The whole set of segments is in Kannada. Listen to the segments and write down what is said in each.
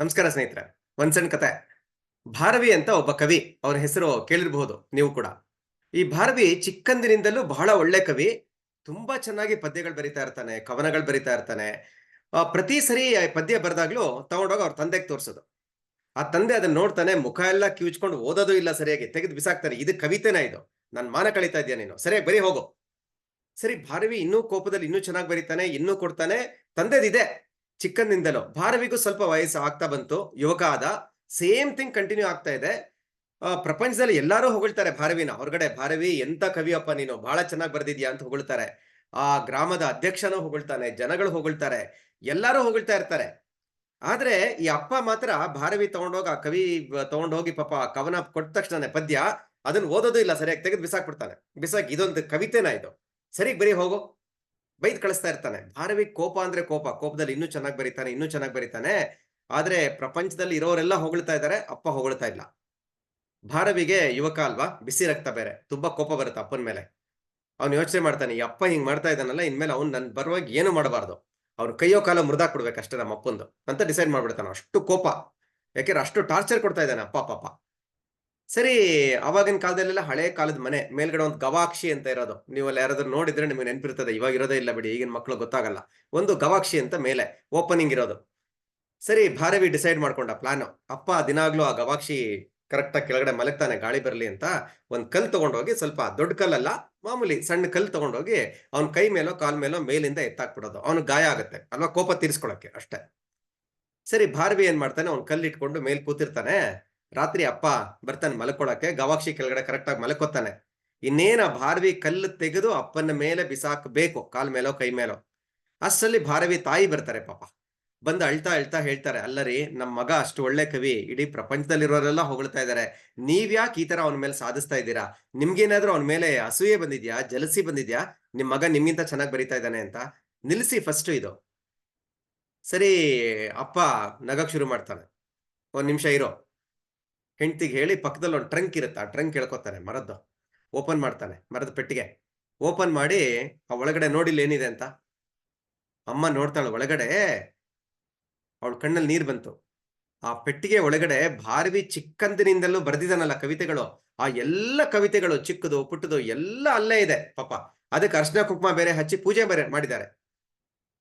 ನಮಸ್ಕಾರ ಸ್ನೇಹಿತರೆ ಒಂದ್ ಸಣ್ಣ ಕತೆ. ಭಾರವಿ ಅಂತ ಒಬ್ಬ ಕವಿ, ಅವರ ಹೆಸರು ಕೇಳಿರಬಹುದು, ನೀವು ಕೂಡ. ಈ ಭಾರವಿ ಚಿಕ್ಕಂದಿನಿಂದಲೂ ಬಹಳ ಒಳ್ಳೆ ಕವಿ. ತುಂಬಾ ಚೆನ್ನಾಗಿ ಪದ್ಯಗಳು ಬರಿತಾ ಇರ್ತಾನೆ, ಕವನಗಳು ಬರಿತಾ ಇರ್ತಾನೆ. ಪ್ರತಿ ಸರಿ ಪದ್ಯ ಬರೆದಾಗ್ಲೂ ತಗೊಂಡೋಗಿ ಅವ್ರ ತಂದೆಗೆ ತೋರ್ಸೋದು. ಆ ತಂದೆ ಅದನ್ನ ನೋಡ್ತಾನೆ, ಮುಖ ಎಲ್ಲ ಕಿವಿಚ್ಕೊಂಡು ಓದೋದು ಇಲ್ಲ ಸರಿಯಾಗಿ, ತೆಗೆದು ಬಿಸಾಕ್ತಾನೆ ಇದು ಕವಿತೆನಾ ಇದು? ನನ್ ಮಾನ ಕಳೀತಾ ಇದೆಯಾ ನೀನು? ಸರಿಯಾಗಿ ಬರೀ ಹೋಗು. ಸರಿ, ಭಾರವಿ ಇನ್ನೂ ಕೋಪದಲ್ಲಿ ಇನ್ನೂ ಚೆನ್ನಾಗಿ ಬರೀತಾನೆ, ಇನ್ನೂ ಕೊಡ್ತಾನೆ, ತಂದೆದಿದೆ. ಚಿಕ್ಕಂದಿಂದಲೂ ಭಾರವಿಗೂ ಸ್ವಲ್ಪ ವಯಸ್ಸು ಆಗ್ತಾ ಬಂತು ಯುವಕ ಆದ ಸೇಮ್ ಥಿಂಗ್ ಕಂಟಿನ್ಯೂ ಆಗ್ತಾ ಇದೆ. ಪ್ರಪಂಚದಲ್ಲಿ ಎಲ್ಲರೂ ಹೊಗಳ್ತಾರೆ ಭಾರವಿನ, ಹೊರಗಡೆ, ಭಾರವಿ, ಎಂತ ಕವಿಯಪ್ಪ ನೀನು? ಬಹಳ ಚೆನ್ನಾಗಿ ಬರ್ದಿದ್ಯಾ? ಅಂತ ಹೊಗಳ್ತಾರೆ. ಆ ಗ್ರಾಮದ ಅಧ್ಯಕ್ಷನೂ ಹೊಗಳ್ತಾನೆ, ಜನಗಳು ಹೊಗಳ್ತಾರೆ, ಎಲ್ಲರೂ ಹೊಗಳ್ತಾ ಇರ್ತಾರೆ. ಆದ್ರೆ ಈ ಅಪ್ಪ ಮಾತ್ರ ಭಾರವಿ ತಗೊಂಡೋಗಿ, ಆ ಕವಿ ತಗೊಂಡೋಗಿ ಪಾಪ ಕವನ ಕೊಟ್ಟ ತಕ್ಷಣ ಪದ್ಯ ಅದನ್ನ ಓದೋದು ಇಲ್ಲ, ಸರಿಯಾಗಿ ತೆಗೆದು ಬಿಸಾಕ್ಬಿಡ್ತಾನೆ. ಬಿಸಾಕಿ, ಇದೊಂದು ಕವಿತೆನಾ ಇದು? ಸರಿ ಬರೀ ಹೋಗು. ಬೈದ್ ಕಳಿಸ್ತಾ ಇರ್ತಾನೆ. ಭಾರವಿ ಕೋಪ ಅಂದ್ರೆ ಕೋಪ, ಕೋಪದಲ್ಲಿ ಇನ್ನೂ ಚೆನ್ನಾಗಿ ಬರೀತಾನೆ, ಇನ್ನೂ ಚೆನ್ನಾಗಿ ಬರೀತಾನೆ. ಆದ್ರೆ ಪ್ರಪಂಚದಲ್ಲಿ ಇರೋರೆಲ್ಲ ಹೊಗಳ್ತಾ ಇದ್ದಾರೆ ಅಪ್ಪ ಹೊಗಳ್ತಾ ಇಲ್ಲ. ಭಾರವಿಗೆ ಯುವಕ ಅಲ್ವಾ? ಬಿಸಿ ರಕ್ತ ಬೇರೆ, ತುಂಬಾ ಕೋಪ ಬರುತ್ತೆ ಅಪ್ಪನ ಮೇಲೆ. ಅವ್ನು ಯೋಚನೆ ಮಾಡ್ತಾನೆ, ಈ ಅಪ್ಪ ಹಿಂಗ್ ಮಾಡ್ತಾ ಇದ್ದಾನಲ್ಲ, ಇನ್ಮೇಲೆ ಅವ್ನು ನನ್ನ ಬರುವಾಗ ಏನು ಮಾಡಬಾರ್ದು. ಅವ್ನು ಕೈಯೋ ಕಾಲ ಮೃದಾ ಕೊಡ್ಬೇಕಷ್ಟೇ ನಮ್ಮ ಅಪ್ಪಂದು ಅಂತ ಡಿಸೈಡ್ ಮಾಡ್ಬಿಡ್ತಾನೆ, ಅಷ್ಟು ಕೋಪ. ಯಾಕೆಂದ್ರೆ ಅಷ್ಟು ಟಾರ್ಚರ್ ಕೊಡ್ತಾ ಇದ್ದಾನೆ ಅಪ್ಪ ಪಾಪ ಸರಿ ಅವಾಗಿನ ಕಾಲದಲ್ಲೆಲ್ಲ ಹಳೆ ಕಾಲದ ಮನೆ, ಮೇಲ್ಗಡೆ ಒಂದು ಗವಾಕ್ಷಿ ಅಂತ ಇರೋದು. ನೀವು ಅಲ್ಲಿ ಯಾರಾದ್ರೂ ನೋಡಿದ್ರೆ ನಿಮಗೆ ನೆನಪಿರ್ತದೆ, ಇವಾಗ ಇರೋದೇ ಇಲ್ಲ ಬಿಡಿ, ಈಗಿನ ಮಕ್ಕಳು ಗೊತ್ತಾಗಲ್ಲ. ಒಂದು ಗವಾಕ್ಷಿ ಅಂತ ಮೇಲೆ ಓಪನಿಂಗ್ ಇರೋದು. ಸರಿ, ಭಾರವಿ ಡಿಸೈಡ್ ಮಾಡ್ಕೊಂಡ ಪ್ಲಾನ್ ಅಪ್ಪ, ದಿನಾಗ್ಲೂ ಆ ಗವಾಕ್ಷಿ ಕರೆಕ್ಟಾಗಿ ಕೆಳಗಡೆ ಮಲಗ್ತಾನೆ, ಗಾಳಿ ಬರಲಿ ಅಂತ ಒಂದು ಕಲ್ಲು ತಗೊಂಡೋಗಿ ಸ್ವಲ್ಪ ದೊಡ್ಡ ಕಲ್ಲಲ್ಲ ಮಾಮೂಲಿ ಸಣ್ಣ ಕಲ್ಲು ತಗೊಂಡೋಗಿ ಅವ್ನ ಕೈ ಮೇಲೋ, ಕಾಲ್ ಮೇಲೋ, ಮೇಲಿಂದ ಎತ್ತಾಕ್ಬಿಡೋದು. ಅವ್ನು ಗಾಯ ಆಗುತ್ತೆ, ಅಲ್ವಾ? ಕೋಪ ತೀರಿಸ್ಕೊಳಕ್ಕೆ ಅಷ್ಟೇ. ಸರಿ, ಭಾರವಿ ಏನ್ ಮಾಡ್ತಾನೆ, ಅವ್ನ್ ಕಲ್ಲಿಟ್ಕೊಂಡು ಮೇಲ್ ಕೂತಿರ್ತಾನೆ. ರಾತ್ರಿ ಅಪ್ಪ ಬರ್ತಾನೆ ಮಲ್ಕೊಳಕ್ಕೆ, ಗವಾಕ್ಷಿ ಕೆಳಗಡೆ ಕರೆಕ್ಟ್ ಆಗಿ ಮಲ್ಕೋತಾನೆ. ಇನ್ನೇನ ಭಾರವಿ ಕಲ್ಲು ತೆಗೆದು ಅಪ್ಪನ ಮೇಲೆ ಬಿಸಾಕಬೇಕು, ಕಾಲ್ ಮೇಲೋ, ಕೈ ಮೇಲೋ. ಅಷ್ಟರಲ್ಲಿ ಭಾರವಿ ತಾಯಿ ಬರ್ತಾರೆ ಪಾಪ. ಬಂದು ಅಳ್ತಾ ಅಳ್ತಾ ಹೇಳ್ತಾರೆ, ಅಲ್ಲರಿ ನಮ್ಮ ಮಗ ಅಷ್ಟು ಒಳ್ಳೆ ಕವಿ, ಇಡೀ ಪ್ರಪಂಚದಲ್ಲಿರೋರೆಲ್ಲ ಹೊಗಳ್ತಾ ಇದ್ದಾರೆ ನೀವ್ಯಾಕೆ ಈ ತರ ಅವನ ಮೇಲೆ ಸಾಧಿಸ್ತಾ ಇದ್ದೀರಾ? ನಿಮ್ಗೇನಾದ್ರೂ ಅವನ ಮೇಲೆ ಅಸೂಯೆ ಬಂದಿದ್ಯಾ? ಜಲಸಿ ಬಂದಿದ್ಯಾ? ನಿಮ್ ಮಗ ನಿಮ್ಗಿಂತ ಚೆನ್ನಾಗಿ ಬರಿತಾ ಇದ್ದಾನೆ ಅಂತ. ನಿಲ್ಸಿ ಫಸ್ಟ್ ಇದು. ಸರಿ, ಅಪ್ಪ ನಗಕ್ ಶುರು ಮಾಡ್ತಾನೆ. ಒಂದ್ ನಿಮಿಷ ಇರೋ. ಹೆಂಡ್ತಿಗೆ ಹೇಳಿ ಪಕ್ಕದಲ್ಲಿ ಒಂದು ಟ್ರಂಕ್ ಇರುತ್ತೆ, ಆ ಟ್ರಂಕ್ ಹೇಳ್ಕೊತಾನೆ ಮರದ್ದು. ಓಪನ್ ಮಾಡ್ತಾನೆ ಮರದ ಪೆಟ್ಟಿಗೆ. ಓಪನ್ ಮಾಡಿ ಆ ಒಳಗಡೆ ನೋಡಿಲ್ಲ ಏನಿದೆ ಅಂತ? ಅಮ್ಮ ನೋಡ್ತಾಳೆ ಒಳಗಡೆ, ಅವಳ ಕಣ್ಣಲ್ಲಿ ನೀರು ಬಂತು. ಆ ಪೆಟ್ಟಿಗೆ ಒಳಗಡೆ ಭಾರವಿ ಚಿಕ್ಕಂದಿನಿಂದಲೂ ಬರೆದಿದ್ದಾನಲ್ಲ ಕವಿತೆಗಳು. ಆ ಎಲ್ಲ ಕವಿತೆಗಳು ಚಿಕ್ಕದು, ಪುಟ್ಟದು ಎಲ್ಲ ಅಲ್ಲೇ ಇದೆ ಪಾಪ. ಅದಕ್ಕೆ ಅರ್ಶನ ಕುಕ್ಮ ಬೇರೆ ಹಚ್ಚಿ ಪೂಜೆ ಬೇರೆ ಮಾಡಿದ್ದಾರೆ.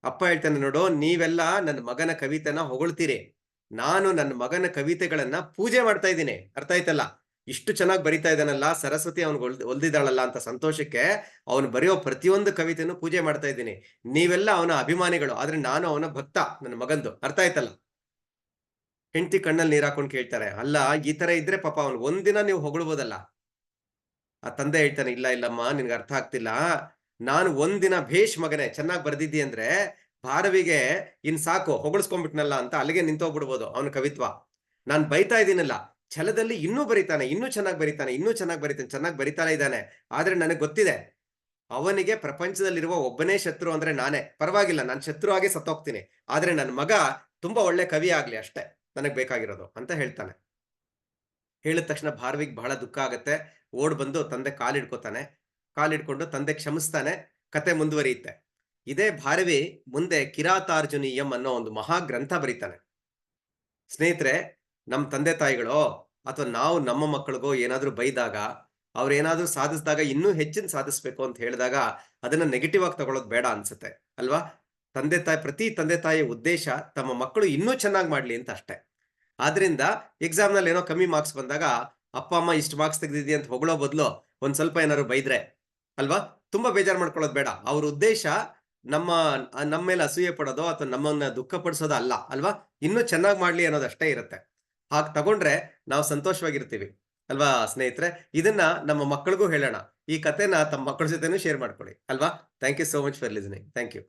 ಅಪ್ಪ ಹೇಳ್ತಾನೆ ನೋಡು, ನೀವೆಲ್ಲ ನನ್ನ ಮಗನ ಕವಿತೆನ ಹೊಗಳ್ತೀರಿ. ನಾನು ನನ್ನ ಮಗನ ಕವಿತೆಗಳನ್ನ ಪೂಜೆ ಮಾಡ್ತಾ ಇದ್ದೀನಿ. ಅರ್ಥ ಆಯ್ತಲ್ಲ? ಇಷ್ಟು ಚೆನ್ನಾಗಿ ಬರಿತಾ ಇದ್ದಾನಲ್ಲ, ಸರಸ್ವತಿ ಅವ್ನಿಗೆ ಒಲ್ದಿದ್ದಾಳಲ್ಲ ಅಂತ ಸಂತೋಷಕ್ಕೆ ಅವನು ಬರೆಯೋ ಪ್ರತಿಯೊಂದು ಕವಿತೆನೂ ಪೂಜೆ ಮಾಡ್ತಾ ಇದ್ದೀನಿ. ನೀವೆಲ್ಲ ಅವನ ಅಭಿಮಾನಿಗಳು, ಆದ್ರೆ ನಾನು ಅವನ ಭಕ್ತ, ನನ್ನ ಮಗಂದು. ಅರ್ಥ ಆಯ್ತಲ್ಲ? ಹೆಂಡತಿ ಕಣ್ಣಲ್ಲಿ ನೀರ್ ಹಾಕೊಂಡು ಕೇಳ್ತಾರೆ, ಅಲ್ಲ, ಈ ತರ ಇದ್ರೆ ಪಾಪ ಅವನು ಒಂದಿನ ನೀವು ಹೊಗಳ್ಬೋದಲ್ಲ? ಆ ತಂದೆ ಹೇಳ್ತಾನೆ, ಇಲ್ಲ, ಇಲ್ಲಮ್ಮ, ನಿನ್ಗೆ ಅರ್ಥ ಆಗ್ತಿಲ್ಲ. ನಾನು ಒಂದಿನ ಭೇಷ್ ಮಗನೇ, ಚೆನ್ನಾಗಿ ಬರ್ದಿದ್ದಿ ಅಂದ್ರೆ ಭಾರವಿಗೆ, ಇನ್ ಸಾಕು, ಹೊಗಳಿಸ್ಕೊಂಡ್ಬಿಟ್ನಲ್ಲ ಅಂತ ಅಲ್ಲಿಗೆ ನಿಂತೋಗ್ಬಿಡ್ಬೋದು ಅವನ ಕವಿತ್ವ. ನಾನು ಬೈತಾ ಇದ್ದೀನಲ್ಲ, ಛಲದಲ್ಲಿ ಇನ್ನೂ ಬರೀತಾನೆ, ಇನ್ನೂ ಚೆನ್ನಾಗಿ ಬರೀತಾನೆ, ಇನ್ನೂ ಚೆನ್ನಾಗಿ ಬರೀತಾನೆ, ಚೆನ್ನಾಗಿ ಬರಿತಾನೆ ಇದ್ದಾನೆ. ಆದ್ರೆ ನನಗೆ ಗೊತ್ತಿದೆ, ಅವನಿಗೆ ಪ್ರಪಂಚದಲ್ಲಿರುವ ಒಬ್ಬನೇ ಶತ್ರು ಅಂದ್ರೆ ನಾನೇ. ಪರವಾಗಿಲ್ಲ, ನಾನು ಶತ್ರು ಆಗಿ ಸತ್ತೋಗ್ತೀನಿ. ಆದ್ರೆ ನನ್ನ ಮಗ ತುಂಬಾ ಒಳ್ಳೆ ಕವಿ ಆಗ್ಲಿ ಅಷ್ಟೇ, ನನಗೆ ಬೇಕಾಗಿರೋದು ಅಂತ ಹೇಳ್ತಾನೆ. ಹೇಳಿದ ತಕ್ಷಣ ಭಾರ್ವಿಗೆ ಬಹಳ ದುಃಖ ಆಗತ್ತೆ. ಓಡ್ ಬಂದು ತಂದೆ ಕಾಲಿಡ್ಕೋತಾನೆ. ಕಾಲಿಡ್ಕೊಂಡು ತಂದೆ ಕ್ಷಮಿಸ್ತಾನೆ. ಕತೆ ಮುಂದುವರಿಯುತ್ತೆ. ಇದೇ ಭಾರವಿ ಮುಂದೆ ಕಿರಾತಾರ್ಜುನೀಯಂ ಅನ್ನೋ ಒಂದು ಮಹಾ ಗ್ರಂಥ ಬರೀತಾನೆ. ಸ್ನೇಹಿತರೆ, ನಮ್ಮ ತಂದೆ ತಾಯಿಗಳು ಅಥವಾ ನಾವು ನಮ್ಮ ಮಕ್ಕಳಿಗೋ ಏನಾದ್ರೂ ಬೈದಾಗ, ಅವ್ರೇನಾದರೂ ಸಾಧಿಸಿದಾಗ ಇನ್ನೂ ಹೆಚ್ಚಿನ ಸಾಧಿಸ್ಬೇಕು ಅಂತ ಹೇಳಿದಾಗ ಅದನ್ನ ನೆಗೆಟಿವ್ ಆಗಿ ತಗೊಳ್ಳೋದು ಬೇಡ ಅನ್ಸುತ್ತೆ, ಅಲ್ವಾ? ತಂದೆ ತಾಯಿ, ಪ್ರತಿ ತಂದೆ ತಾಯಿಯ ಉದ್ದೇಶ ತಮ್ಮ ಮಕ್ಕಳು ಇನ್ನೂ ಚೆನ್ನಾಗಿ ಮಾಡ್ಲಿ ಅಂತ ಅಷ್ಟೇ. ಆದ್ರಿಂದ ಎಕ್ಸಾಮ್ನಲ್ಲಿ ಏನೋ ಕಮ್ಮಿ ಮಾರ್ಕ್ಸ್ ಬಂದಾಗ, ಅಪ್ಪ, ಅಮ್ಮ, ಇಷ್ಟು ಮಾರ್ಕ್ಸ್ ತೆಗೆದಿದ್ಯ ಅಂತ ಹೊಗಳೋ ಬದಲು ಒಂದ್ ಸ್ವಲ್ಪ ಏನಾದ್ರು ಬೈದ್ರೆ, ಅಲ್ವಾ? ತುಂಬಾ ಬೇಜಾರು ಮಾಡ್ಕೊಳ್ಳೋದು ಬೇಡ, ಅವ್ರ ಉದ್ದೇಶ ನಮ್ಮ ನಮ್ಮ ಮೇಲೆ ಅಸೂಯೆ ಪಡೋದೋ ಅಥವಾ ನಮ್ಮನ್ನ ದುಃಖ ಪಡಿಸೋದು ಅಲ್ಲ ಅಲ್ವಾ? ಇನ್ನೂ ಚೆನ್ನಾಗಿ ಮಾಡ್ಲಿ ಅನ್ನೋದು ಅಷ್ಟೇ ಇರುತ್ತೆ. ಹಾಗೆ ತಗೊಂಡ್ರೆ ನಾವು ಸಂತೋಷವಾಗಿರ್ತೀವಿ, ಅಲ್ವಾ ಸ್ನೇಹಿತರೆ? ಇದನ್ನ ನಮ್ಮ ಮಕ್ಕಳಿಗೂ ಹೇಳೋಣ. ಈ ಕಥೆನ ತಮ್ಮ ಮಕ್ಕಳ ಜೊತೆನೂ ಶೇರ್ ಮಾಡ್ಕೊಳ್ಳಿ ಅಲ್ವಾ? Thank you so much for listening thank you